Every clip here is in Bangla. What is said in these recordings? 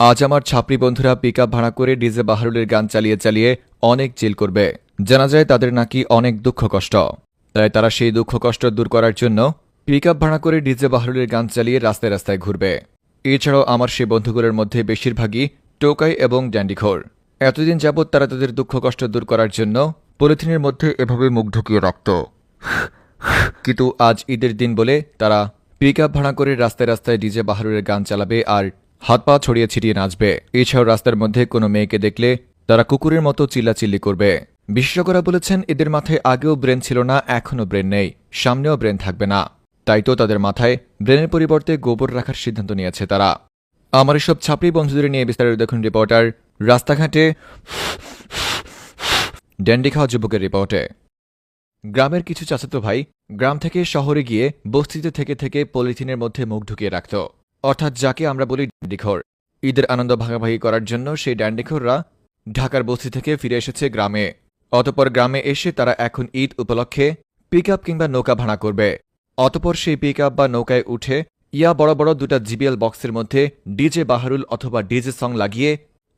আজ আমার ছাপরি বন্ধুরা পিক ভাড়া করে ডিজে বাহারুলের গান চালিয়ে চালিয়ে অনেক চিল করবে। জানা যায় তাদের নাকি অনেক দুঃখ কষ্ট। তাই তারা সেই দুঃখ কষ্ট দূর করার জন্য পিক ভাড়া করে ডিজে বাহারুলের গান চালিয়ে রাস্তায় রাস্তায় ঘুরবে। এছাড়াও আমার সেই বন্ধুগুলোর মধ্যে বেশিরভাগই টোকাই এবং ড্যান্ডিখোর। এতদিন যাবৎ তারা তাদের দুঃখ কষ্ট দূর করার জন্য পলিথিনের মধ্যে এভাবে মুখ ঢুকিয়ে রাখত। কিন্তু আজ ঈদের দিন বলে তারা পিক ভাড়া করে রাস্তায় রাস্তায় ডিজে বাহারুরের গান চালাবে আর হাত পা ছড়িয়ে ছিটিয়ে নাচবে। এছাড়াও রাস্তার মধ্যে কোনো মেয়েকে দেখলে তারা কুকুরের মতো চিল্লাচিল্লি করবে। বিশেষজ্ঞরা বলেছেন, এদের মাথায় আগেও ব্রেন ছিল না, এখনও ব্রেন নেই। সামনেও ব্রেন থাকবে না। তাই তো তাদের মাথায় ব্রেনের পরিবর্তে গোবর রাখার সিদ্ধান্ত নিয়েছে তারা। আমার এসব ছাপড়ি বন্ধুদের নিয়ে বিস্তারিত দেখুন রিপোর্টার রাস্তাঘাটে ড্যান্ডি খাওয়া যুবকের রিপোর্টে। গ্রামের কিছু চাচাতো ভাই গ্রাম থেকে শহরে গিয়ে বস্তিতে থেকে থেকে পলিথিনের মধ্যে মুখ ঢুকিয়ে রাখত। অর্থাৎ যাকে আমরা বলি ড্যান্ডিখোর ঈদের আনন্দ ভাগাভাগি করার জন্য সেই ড্যান্ডিখোররা ঢাকার বস্তি থেকে ফিরে এসেছে গ্রামে। অতপর গ্রামে এসে তারা এখন ঈদ উপলক্ষে পিক আপ কিংবা নৌকা ভাড়া করবে। অতপর সেই পিক বা নৌকায় উঠে ইয়া বড় বড় দুটা জিবিএল বক্সের মধ্যে ডিজে বাহারুল অথবা ডিজে সং লাগিয়ে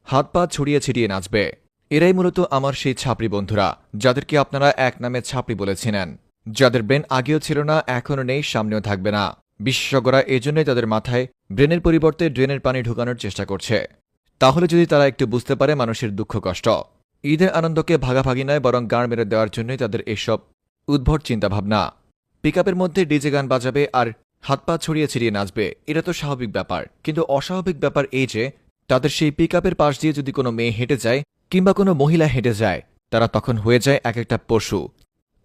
হাত পা ছড়িয়ে ছিটিয়ে নাচবে। এরাই মূলত আমার সেই ছাপড়ি বন্ধুরা, যাদেরকে আপনারা এক নামে ছাপড়ি বলেছিলেন। যাদের ব্রেন আগেও ছিল না, এখনও নেই, সামনেও থাকবে না। বিশেষজ্ঞরা এজন্যই তাদের মাথায় ব্রেনের পরিবর্তে ড্রেনের পানি ঢুকানোর চেষ্টা করছে। তাহলে যদি তারা একটু বুঝতে পারে মানুষের দুঃখ কষ্ট, ঈদের আনন্দকে ভাগাভাগি নয় বরং গান মেরে দেওয়ার জন্যই তাদের এসব উদ্ভট চিন্তাভাবনা। পিকআপের মধ্যে ডিজে গান বাজাবে আর হাত পা ছড়িয়ে ছিড়িয়ে নাচবে, এটা তো স্বাভাবিক ব্যাপার। কিন্তু অস্বাভাবিক ব্যাপার এই যে, তাদের সেই পিকআপের পাশ দিয়ে যদি কোনো মেয়ে হেঁটে যায় কিংবা কোনো মহিলা হেঁটে যায়, তারা তখন হয়ে যায় এক একটা পশু।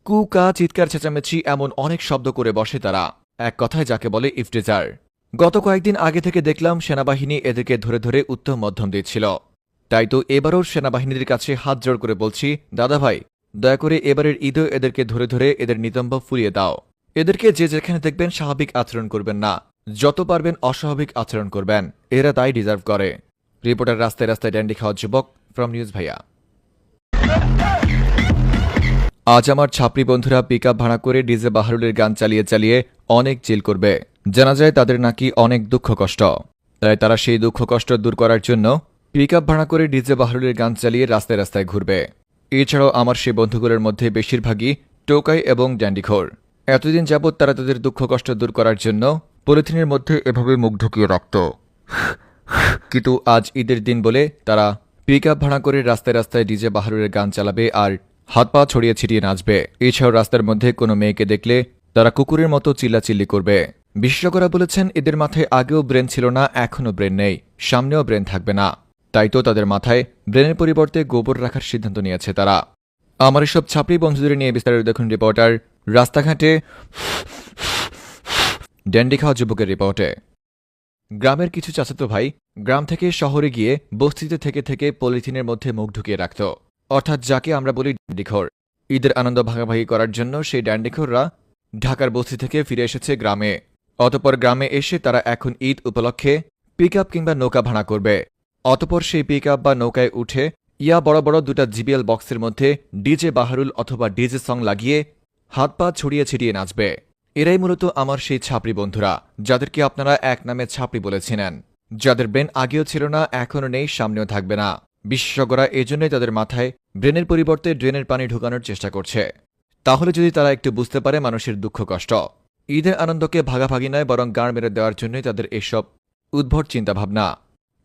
কুকা চিৎকার, চেঁচামেচি এমন অনেক শব্দ করে বসে তারা। এক কথায় যাকে বলে ইফটেজার গত কয়েকদিন আগে থেকে দেখলাম সেনাবাহিনী এদেরকে ধরে ধরে উত্তম মধ্যম দিচ্ছিল। তাই তো এবারও সেনাবাহিনীদের কাছে হাত জোড় করে বলছি, দাদা ভাই, দয়া করে এবারের ঈদও এদেরকে ধরে ধরে এদের নিতম্ব ফুরিয়ে দাও। এদেরকে যে যেখানে দেখবেন স্বাভাবিক আচরণ করবেন না। যত পারবেন অস্বাভাবিক আচরণ করবেন। এরা তাই ডিজার্ভ করে। রিপোর্টার রাস্তায় রাস্তায় ড্যান্ডি খাওয়া যুবক ফ্রম নিউজ ভাইয়া। আজ আমার ছাপরি বন্ধুরা পিক ভাড়া করে ডিজে বাহারুলের গান চালিয়ে চালিয়ে অনেক চিল করবে। জানা যায় তাদের নাকি অনেক দুঃখ কষ্ট। তাই তারা সেই দুঃখ কষ্ট দূর করার জন্য পিক ভাড়া করে ডিজে বাহারুলের গান চালিয়ে রাস্তায় রাস্তায় ঘুরবে। এছাড়াও আমার সেই বন্ধুগুলোর মধ্যে বেশিরভাগই টোকাই এবং ড্যান্ডিঘোর এতদিন যাবৎ তারা তাদের দুঃখ কষ্ট দূর করার জন্য পলিথিনের মধ্যে এভাবে মুখ ঢুকিয়ে রাখত। কিন্তু আজ ঈদের দিন বলে তারা পিক ভাড়া করে রাস্তায় রাস্তায় ডিজে বাহারুরের গান চালাবে আর হাত পা ছড়িয়ে ছিটিয়ে নাচবে। এছাড়াও রাস্তার মধ্যে কোনো মেয়েকে দেখলে তারা কুকুরের মতো চিল্লাচিল্লি করবে। বিশেষজ্ঞরা বলেছেন, এদের মাথায় আগেও ব্রেন ছিল না, এখনও ব্রেন নেই। সামনেও ব্রেন থাকবে না। তাই তো তাদের মাথায় ব্রেনের পরিবর্তে গোবর রাখার সিদ্ধান্ত নিয়েছে তারা। আমার এসব ছাপড়ি বন্ধুদের নিয়ে বিস্তারিত দেখুন রিপোর্টার রাস্তাঘাটে ড্যান্ডি খাওয়া যুবকের রিপোর্টে। গ্রামের কিছু চাচাতো ভাই গ্রাম থেকে শহরে গিয়ে বস্তিতে থেকে থেকে পলিথিনের মধ্যে মুখ ঢুকিয়ে রাখত। অর্থাৎ যাকে আমরা বলি ড্যান্ডিখোর ঈদের আনন্দ ভাগাভাগি করার জন্য সেই ড্যান্ডিখোররা ঢাকার বস্তি থেকে ফিরে এসেছে গ্রামে। অতপর গ্রামে এসে তারা এখন ঈদ উপলক্ষে পিক আপ কিংবা নৌকা ভাড়া করবে। অতপর সেই পিক বা নৌকায় উঠে ইয়া বড় বড় দুটা জিবিএল বক্সের মধ্যে ডিজে বাহারুল অথবা ডিজে সং লাগিয়ে হাত পা ছড়িয়ে ছিটিয়ে নাচবে। এরাই মূলত আমার সেই ছাপড়ি বন্ধুরা, যাদেরকে আপনারা এক নামে ছাপড়ি বলেছিলেন। যাদের ব্রেন আগেও ছিল না, এখনও নেই, সামনেও থাকবে না। বিশেষজ্ঞরা এজন্যই তাদের মাথায় ব্রেনের পরিবর্তে ড্রেনের পানি ঢুকানোর চেষ্টা করছে। তাহলে যদি তারা একটু বুঝতে পারে মানুষের দুঃখ কষ্ট, ঈদের আনন্দকে ভাগাভাগি নয় বরং গান মেরে দেওয়ার জন্যই তাদের এসব উদ্ভট চিন্তাভাবনা।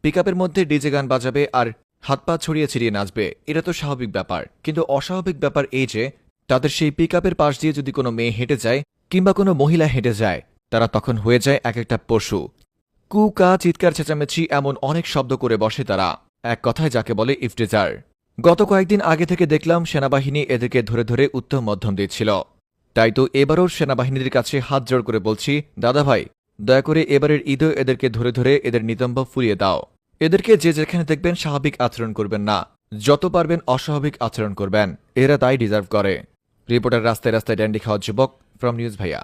পিকআপের মধ্যে ডিজে গান বাজাবে আর হাত পা ছড়িয়ে ছিড়িয়ে নাচবে, এটা তো স্বাভাবিক ব্যাপার। কিন্তু অস্বাভাবিক ব্যাপার এই যে, তাদের সেই পিকআপের পাশ দিয়ে যদি কোনো মেয়ে হেঁটে যায় কিংবা কোনো মহিলা হেঁটে যায়, তারা তখন হয়ে যায় এক একটা পশু। কুকা চিৎকার, চেঁচামেচি এমন অনেক শব্দ করে বসে তারা। এক কথায় যাকে বলে ইফটেজার গত কয়েকদিন আগে থেকে দেখলাম সেনাবাহিনী এদেরকে ধরে ধরে উত্তম মধ্যম দিচ্ছিল। তাই তো এবারও সেনাবাহিনীর কাছে হাত জোড় করে বলছি, দাদা ভাই, দয়া করে এবারের ঈদও এদেরকে ধরে ধরে এদের নিতম্ব ফুরিয়ে দাও। এদেরকে যে যেখানে দেখবেন স্বাভাবিক আচরণ করবেন না। যত পারবেন অস্বাভাবিক আচরণ করবেন। এরা তাই ডিজার্ভ করে। রিপোর্টার রাস্তায় রাস্তায় ড্যান্ডি খাওয়া যুবক ফ্রম নিউজ ভাইয়া।